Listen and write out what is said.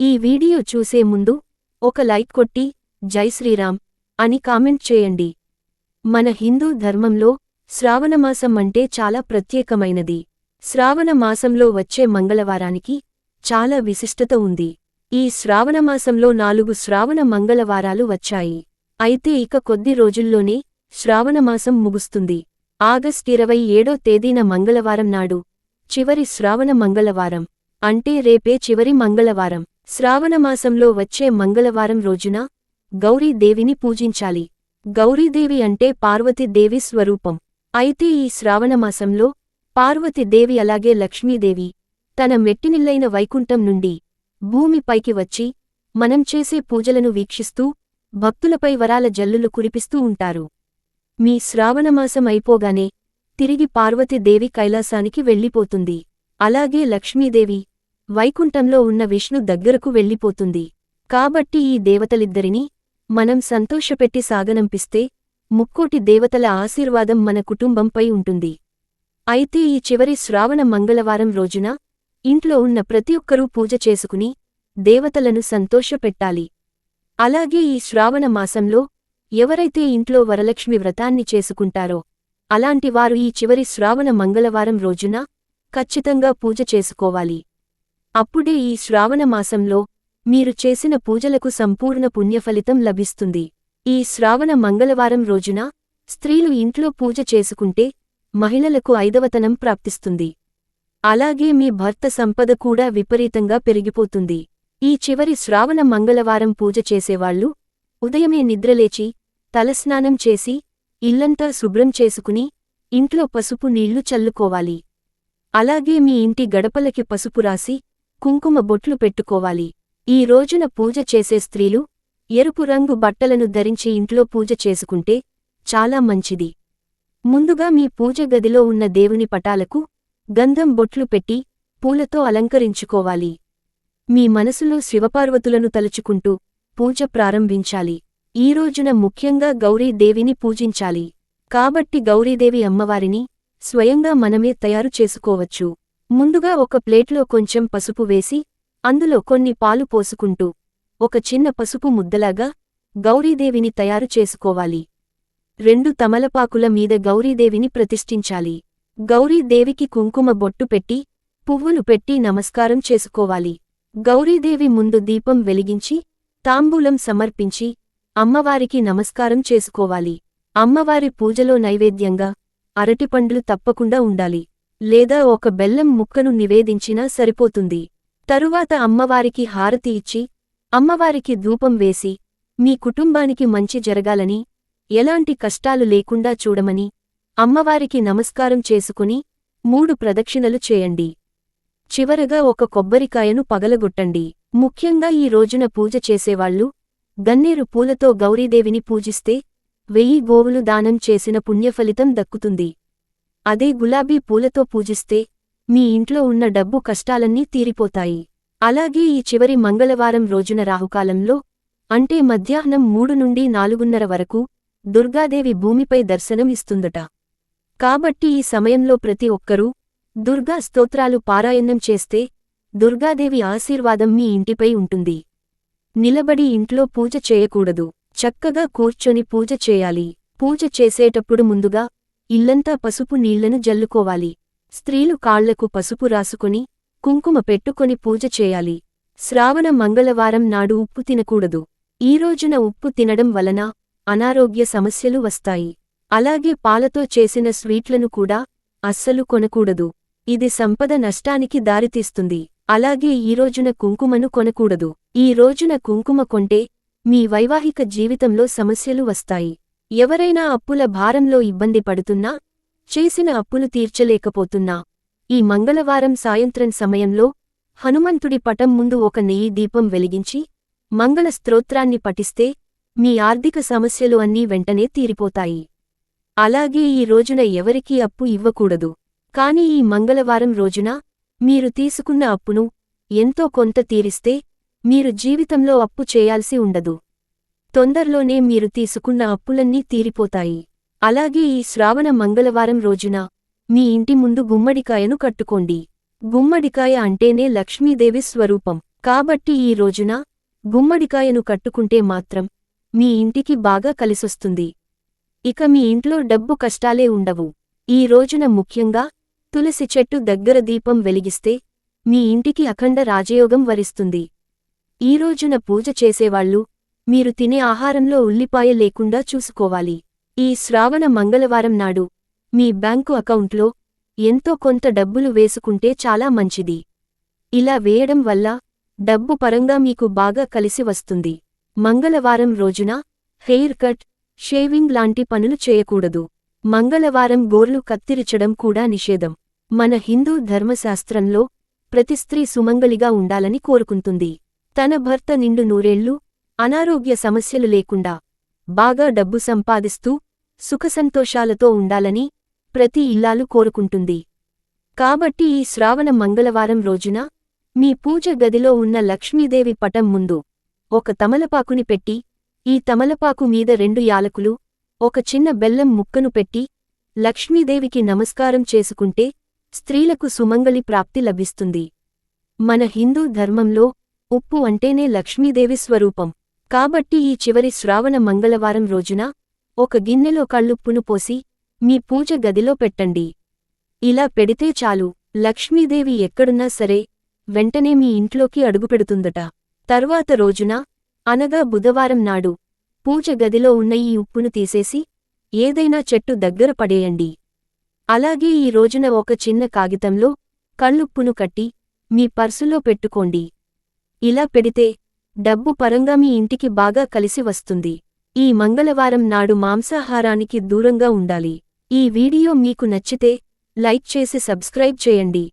ఈ వీడియో చూసే ముందు ఒక లైక్ కొట్టి జై శ్రీరామ్ అని కామెంట్ చేయండి. మన హిందూ ధర్మంలో శ్రావణమాసం అంటే చాలా ప్రత్యేకమైనది. శ్రావణమాసంలో వచ్చే మంగళవారానికి చాలా విశిష్టత ఉంది. ఈ శ్రావణమాసంలో నాలుగు శ్రావణ మంగళవారాలు వచ్చాయి. అయితే ఇక కొద్ది రోజుల్లోనే శ్రావణమాసం ముగుస్తుంది. ఆగస్ట్ ఇరవై ఏడో తేదీన మంగళవారం నాడు చివరి శ్రావణ మంగళవారం అంటే రేపే చివరి మంగళవారం. శ్రావణమాసంలో వచ్చే మంగళవారం రోజున గౌరీదేవిని పూజించాలి. గౌరీదేవి అంటే పార్వతీదేవి స్వరూపం. అయితే ఈ శ్రావణమాసంలో పార్వతీదేవి అలాగే లక్ష్మీదేవి తన మెట్టినిల్లైన వైకుంఠం నుండి భూమిపైకి వచ్చి మనం చేసే పూజలను వీక్షిస్తూ భక్తులపై వరాల జల్లులు కురిపిస్తూ ఉంటారు. మీ శ్రావణమాసం అయిపోగానే తిరిగి పార్వతీదేవి కైలాసానికి వెళ్ళిపోతుంది. అలాగే లక్ష్మీదేవి వైకుంఠంలో ఉన్న విష్ణు దగ్గరకు వెళ్ళిపోతుంది. కాబట్టి ఈ దేవతలిద్దరినీ మనం సంతోషపెట్టి సాగనంపిస్తే ముక్కోటి దేవతల ఆశీర్వాదం మన కుటుంబంపై ఉంటుంది. అయితే ఈ చివరి శ్రావణ మంగళవారం రోజున ఇంట్లో ఉన్న ప్రతి ఒక్కరూ పూజ చేసుకుని దేవతలను సంతోషపెట్టాలి. అలాగే ఈ శ్రావణ మాసంలో ఎవరైతే ఇంట్లో వరలక్ష్మి వ్రతాన్ని చేసుకుంటారో అలాంటివారు ఈ చివరి శ్రావణ మంగళవారం రోజున ఖచ్చితంగా పూజ చేసుకోవాలి. అప్పుడే ఈ శ్రావణమాసంలో మీరు చేసిన పూజలకు సంపూర్ణ పుణ్యఫలితం లభిస్తుంది. ఈ శ్రావణ మంగళవారం రోజున స్త్రీలు ఇంట్లో పూజ చేసుకుంటే మహిళలకు ఐదవతనం ప్రాప్తిస్తుంది. అలాగే మీ భర్త సంపద కూడా విపరీతంగా పెరిగిపోతుంది. ఈ చివరి శ్రావణ మంగళవారం పూజ చేసేవాళ్ళు ఉదయమే నిద్రలేచి తలస్నానం చేసి ఇల్లంతా శుభ్రం చేసుకుని ఇంట్లో పసుపు నీళ్ళు చల్లుకోవాలి. అలాగే మీ ఇంటి గడపలకి పసుపు రాసి కుంకుమ బొట్లు పెట్టుకోవాలి. ఈ రోజున పూజ చేసే స్త్రీలు ఎరుపు రంగు బట్టలను ధరించి ఇంట్లో పూజ చేసుకుంటే చాలా మంచిది. ముందుగా మీ పూజ గదిలో ఉన్న దేవుని పటాలకు గంధం బొట్లు పెట్టి పూలతో అలంకరించుకోవాలి. మీ మనసులో శివపార్వతులను తలుచుకుంటూ పూజ ప్రారంభించాలి. ఈ రోజున ముఖ్యంగా గౌరీదేవిని పూజించాలి. కాబట్టి గౌరీదేవి అమ్మవారిని స్వయంగా మనమే తయారు చేసుకోవచ్చు. ముందుగా ఒక ప్లేట్లో కొంచెం పసుపు వేసి అందులో కొన్ని పాలు పోసుకుంటూ ఒక చిన్న పసుపు ముద్దలాగా గౌరీదేవిని తయారు చేసుకోవాలి. రెండు తమలపాకుల మీద గౌరీదేవిని ప్రతిష్ఠించాలి. గౌరీదేవికి కుంకుమ బొట్టు పెట్టి పువ్వులు పెట్టి నమస్కారం చేసుకోవాలి. గౌరీదేవి ముందు దీపం వెలిగించి తాంబూలం సమర్పించి అమ్మవారికి నమస్కారం చేసుకోవాలి. అమ్మవారి పూజలో నైవేద్యంగా అరటిపండ్లు తప్పకుండా ఉండాలి. లేదా ఒక బెల్లం ముక్కను నివేదించినా సరిపోతుంది. తరువాత అమ్మవారికి హారతి ఇచ్చి అమ్మవారికి ధూపం వేసి మీ కుటుంబానికి మంచి జరగాలని ఎలాంటి కష్టాలు లేకుండా చూడమని అమ్మవారికి నమస్కారం చేసుకుని మూడు ప్రదక్షిణలు చేయండి. చివరగా ఒక కొబ్బరికాయను పగలగొట్టండి. ముఖ్యంగా ఈ రోజున పూజ చేసేవాళ్ళు గన్నేరు పూలతో గౌరీదేవిని పూజిస్తే వెయ్యి గోవులు దానం చేసిన పుణ్యఫలితం దక్కుతుంది. అదే గులాబీ పూలతో పూజిస్తే మీ ఇంట్లో ఉన్న డబ్బు కష్టాలన్నీ తీరిపోతాయి. అలాగే ఈ చివరి మంగళవారం రోజున రాహుకాలంలో అంటే మధ్యాహ్నం మూడు నుండి నాలుగున్నర వరకు దుర్గాదేవి భూమిపై దర్శనం ఇస్తుందట. కాబట్టి ఈ సమయంలో ప్రతి ఒక్కరూ దుర్గా స్తోత్రాలు పారాయణం చేస్తే దుర్గాదేవి ఆశీర్వాదం మీ ఇంటిపై ఉంటుంది. నిలబడి ఇంట్లో పూజ చేయకూడదు. చక్కగా కూర్చొని పూజ చేయాలి. పూజ చేసేటప్పుడు ముందుగా ఇల్లంతా పసుపు నీళ్ళను జల్లుకోవాలి. స్త్రీలు కాళ్ళకు పసుపు రాసుకుని కుంకుమ పెట్టుకొని పూజ చేయాలి. శ్రావణ మంగళవారం నాడు ఉప్పు తినకూడదు. ఈ రోజున ఉప్పు తినడం వలన అనారోగ్య సమస్యలు వస్తాయి. అలాగే పాలతో చేసిన స్వీట్లను కూడా అస్సలు కొనకూడదు. ఇది సంపద నష్టానికి దారితీస్తుంది. అలాగే ఈ రోజున కుంకుమను కొనకూడదు. ఈ రోజున కుంకుమ కొంటే మీ వైవాహిక జీవితంలో సమస్యలు వస్తాయి. ఎవరైనా అప్పుల భారంలో ఇబ్బంది పడుతున్నా చేసిన అప్పులు తీర్చలేకపోతున్నా. ఈ మంగళవారం సాయంత్రం సమయంలో హనుమంతుడి పటం ముందు ఒక నెయ్యి దీపం వెలిగించి మంగళ స్తోత్రాన్ని పఠిస్తే మీ ఆర్థిక సమస్యలు అన్నీ వెంటనే తీరిపోతాయి. అలాగే ఈ రోజున ఎవరికీ అప్పు ఇవ్వకూడదు. కాని ఈ మంగళవారం రోజున మీరు తీసుకున్న అప్పును ఎంతో కొంత తీరిస్తే మీరు జీవితంలో అప్పు చేయాల్సి ఉండదు. తొందరలోనే మీరు తీసుకున్న అప్పులన్నీ తీరిపోతాయి. అలాగే ఈ శ్రావణ మంగళవారం రోజున మీ ఇంటి ముందు గుమ్మడికాయను కట్టుకోండి. గుమ్మడికాయ అంటేనే లక్ష్మీదేవి స్వరూపం. కాబట్టి ఈ రోజున గుమ్మడికాయను కట్టుకుంటే మాత్రం మీ ఇంటికి బాగా కలిసొస్తుంది. ఇక మీ ఇంట్లో డబ్బు కష్టాలే ఉండవు. ఈ రోజున ముఖ్యంగా తులసి చెట్టు దగ్గర దీపం వెలిగిస్తే మీ ఇంటికి అఖండ రాజయోగం వరిస్తుంది. ఈ రోజున పూజ చేసేవాళ్ళు మీరు తినే ఆహారంలో ఉల్లిపాయ లేకుండా చూసుకోవాలి. ఈ శ్రావణ మంగళవారం నాడు మీ బ్యాంకు అకౌంట్లో ఎంతో కొంత డబ్బులు వేసుకుంటే చాలా మంచిది. ఇలా వేయడం వల్ల డబ్బు పరంగా మీకు బాగా కలిసి వస్తుంది. మంగళవారం రోజున హెయిర్ కట్ షేవింగ్ లాంటి పనులు చేయకూడదు. మంగళవారం గోర్లు కత్తిరించడం కూడా నిషేధం. మన హిందూ ధర్మశాస్త్రంలో ప్రతి స్త్రీ సుమంగలిగా ఉండాలని కోరుకుంటుంది. తన భర్త నిండు నూరేళ్ళు అనారోగ్య సమస్యలు లేకుండా బాగా డబ్బు సంపాదిస్తూ సుఖసంతోషాలతో ఉండాలని ప్రతి ఇల్లాలు కోరుకుంటుంది. కాబట్టి ఈ శ్రావణ మంగళవారం రోజున మీ పూజ గదిలో ఉన్న లక్ష్మీదేవి పటం ముందు ఒక తమలపాకుని పెట్టి ఈ తమలపాకు మీద రెండు యాలకులు ఒక చిన్న బెల్లం ముక్కను పెట్టి లక్ష్మీదేవికి నమస్కారం చేసుకుంటే స్త్రీలకు సుమంగళి ప్రాప్తి లభిస్తుంది. మన హిందూ ధర్మంలో ఉప్పు అంటేనే లక్ష్మీదేవి స్వరూపం. కాబట్టి ఈ చివరి శ్రావణ మంగళవారం రోజున ఒక గిన్నెలో కళ్ళుప్పును పోసి మీ పూజ గదిలో పెట్టండి. ఇలా పెడితే చాలు. లక్ష్మీదేవి ఎక్కడున్నా సరే వెంటనే మీ ఇంట్లోకి అడుగుపెడుతుందట తర్వాత రోజున అనగా బుధవారం నాడు పూజ గదిలో ఉన్న ఈ ఉప్పును తీసేసి ఏదైనా చెట్టు దగ్గర పడేయండి. అలాగే ఈ రోజున ఒక చిన్న కాగితంలో కళ్ళుప్పును కట్టి మీ పర్సులో పెట్టుకోండి. ఇలా పెడితే డబ్బు పరంగా మీ ఇంటికి బాగా కలిసి వస్తుంది. ఈ మంగళవారం నాడు మాంసాహారానికి దూరంగా ఉండాలి. ఈ వీడియో మీకు నచ్చితే లైక్ చేసి సబ్స్క్రైబ్ చేయండి.